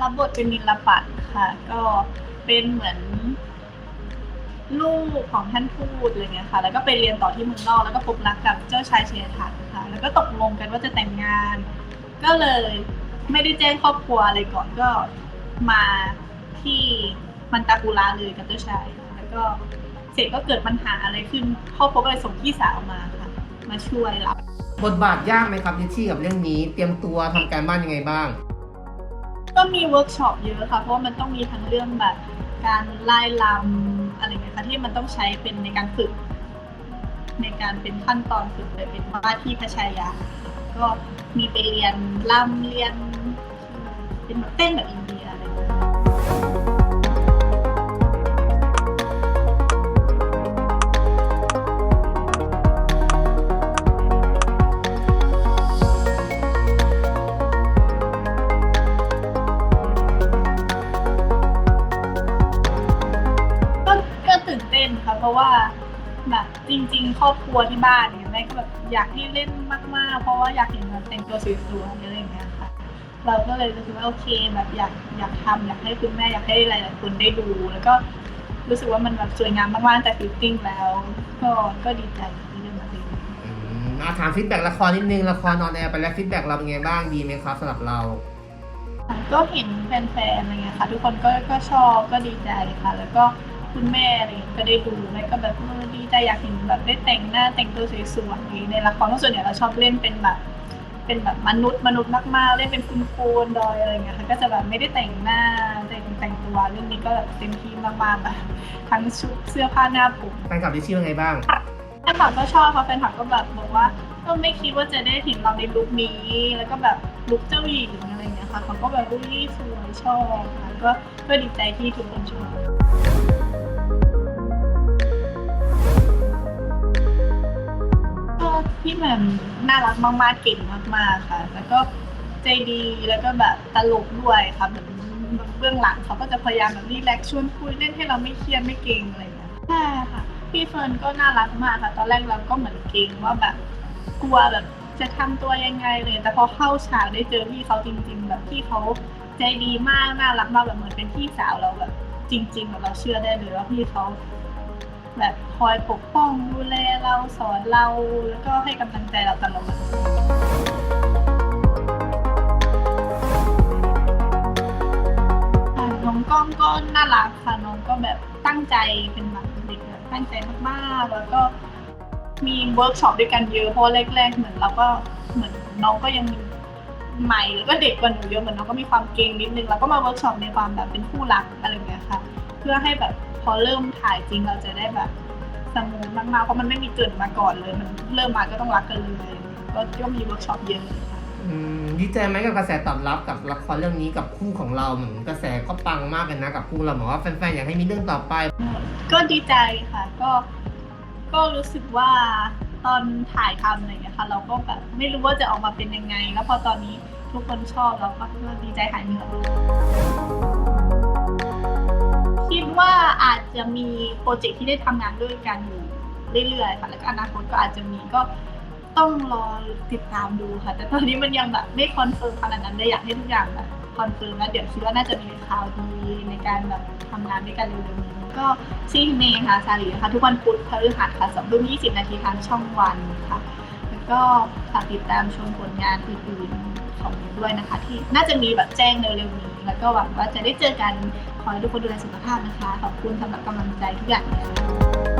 รับบทเป็นนิลปัตค่ะ ก็เป็นเหมือนลูกของท่านทูตอะไรเงี้ยค่ะ แล้วก็ไปเรียนต่อที่เมืองนอกแล้วก็พบรักกับเจ้าชายเชยทันค่ะ แล้วก็ตกลงกันว่าจะแต่งงาน ก็เลยไม่ได้แจ้งครอบครัวอะไรก่อนก็มาที่มันตากุระเลยกับเจ้าชาย แล้วก็เสร็จก็เกิดปัญหาอะไรขึ้นครอบครัวก็เลยส่งพี่สาวมาค่ะ มาช่วยรับบทบาทยากไหมครับนิชชี่กับเรื่องนี้ เตรียมตัวทำการบ้านยังไงบ้าง ก็มีเวิร์กช็อปเยอะค่ะ เพราะว่ามันต้องมีทั้งเรื่องแบบการไล่ลำอะไรเงี้ยค่ะที่มันต้องใช้เป็นในการฝึก ในการเป็นขั้นตอนฝึกไปเป็นว่าที่พระชายา ก็มีไปเรียนลำเรียน เป็นแบบเต้นแบบอินเดียอะไรเงี้ย นเต้นค่ะ เพราะว่าแบบจริง ๆ ครอบครัวที่บ้านเนี่ยแม่ก็แบบอยากให้เล่นมากๆ เพราะว่าอยากเห็นแบบแต่งตัวสวยๆอะไรอย่างเงี้ยค่ะ เราก็เลยรู้สึกว่าโอเคแบบอยากอยากทำอยากให้คุณแม่อยากให้หลายๆคนได้ดู แล้วก็รู้สึกว่ามันแบบสวยงามมากๆแต่ฟิตติ้งแล้ว ก็ก็ดีใจที่ได้มาดูอืมอาถามฟีดแบ็กละครนิดนึงละครนอนแอร์ไปแล้วฟีดแบ็กเราเป็นไงบ้างดีไหมครับสำหรับเรา ก็เห็นแฟนๆอะไรเงี้ยค่ะ ทุกคนก็ก็ชอบก็ดีใจค่ะ แล้วก็ คุณแม่อะไรเงี้ยก็ได้ดูแม่ก็แบบเออดีใจอยากเห็นแบบได้แต่งหน้าแต่งตัวสวยๆในละครเพราะส่วนใหญ่เราชอบเล่นเป็นแบบ เป็นแบบมนุษย์มนุษย์มากๆ เล่นเป็นคุณโคนดอยอะไรเงี้ยค่ะก็จะแบบไม่ได้แต่งหน้าแต่งแต่งตัวเรื่องนี้ก็แบบเต็มที่มากๆแบบทั้งชุดเสื้อผ้าหน้าผมแฟนคลับนิชี่เป็นไงบ้างแฟนคลับก็ชอบเพราะแฟนคลับก็แบบบอกว่าก็ไม่คิดว่าจะได้เห็นเราในลุคนี้ แล้วก็แบบลุคเจ้าหญิงอะไรเงี้ยค่ะเขาก็แบบอุ้ยสวยชอบค่ะก็ก็ดีใจที่ทุกคนชอบ ก็พี่แหม่มน่ารักมากๆเก่งมากๆค่ะ แล้วก็ใจดีแล้วก็แบบตลกด้วยค่ะเหมือนเบื้องหลังเขาก็จะพยายามแบบรีแลกชวนคุยเล่นให้เราไม่เครียดไม่เกรงอะไรอย่างเงี้ยใช่ค่ะพี่เฟิร์นก็น่ารักมากค่ะตอนแรกเราก็เหมือนเกรงว่าแบบกลัวแบบจะทำตัวยังไงเลย แต่พอเข้าฉากได้เจอพี่เขาจริง ๆ แบบพี่เขาใจดีมากน่ารักมากแบบเหมือนเป็นพี่สาวเราแบบจริงๆแบบเราเชื่อได้เลยว่าพี่เขา แบบคอยปกป้องดูแลเราสอนเราแล้วก็ให้กำลังใจเราตลอดน้องก้องก็น่ารักค่ะน้องก็แบบตั้งใจเป็นแบบเด็กแบบตั้งใจมากๆ แล้วก็มีเวิร์กช็อปด้วยกันเยอะเพราะแรก ๆ เหมือนเราก็เหมือนน้องก็ยังใหม่แล้วก็เด็กกว่าหนูเยอะเหมือนน้องก็มีความเก่งนิดนึงแล้วก็มาเวิร์กช็อปในความแบบเป็นคู่รักอะไรอย่างเงี้ยค่ะ เพื่อให้แบบพอเริ่มถ่ายจริงเราจะได้แบบสมูทมากๆ เพราะมันไม่มีเกรินมาก่อนเลย มันเริ่มมาก็ต้องรักกันเลยก็ก็มีเวิร์กช็อปเยอะค่ะอืมดีใจไหมกับกระแสตอบรับกับละครเรื่องนี้กับคู่ของเราเหมือนกระแสก็ปังมากเลยนะกับคู่เราเหมือนว่าแฟนๆอยากให้มีเรื่องต่อไป ก็ดีใจค่ะ ก็ก็รู้สึกว่าตอนถ่ายทำอะไรอย่างเงี้ยค่ะ เราก็แบบไม่รู้ว่าจะออกมาเป็นยังไง แล้วพอตอนนี้ทุกคนชอบเราก็ก็ดีใจหายเหนื่อย จจะมีโปรเจกต์ที่ได้ทำงานด้วยกันอยู่เรื่อยๆค่ะแล้วก็อนาคตก็อาจจะมีก็ต้องรอติดตามดูค่ะ แต่ตอนนี้มันยังแบบไม่คอนเฟิร์มขนาดนั้นเลยอยากให้ทุกอย่างแบบคอนเฟิร์มแล้วเดี๋ยวคิดว่าน่าจะมีข่าวดีในการแบบทำงานด้วยกันเร็วๆนี้ก็ซีเมย์ค่ะซาลีนะคะทุกวันพุธพฤหัสค่ะสองทุ่มยี่สิบนาทีทางช่องวันค่ะ แล้วก็ฝากติดตามชมผลงานอื่นๆของมิวด้วยนะคะ ที่น่าจะมีแบบแจ้งเร็วๆนี้ แล้วก็หวังว่าจะได้เจอกัน ขอให้ทุกคนดูแลสุขภาพนะคะ ขอบคุณสำหรับกำลังใจทุกอย่างเลยค่ะ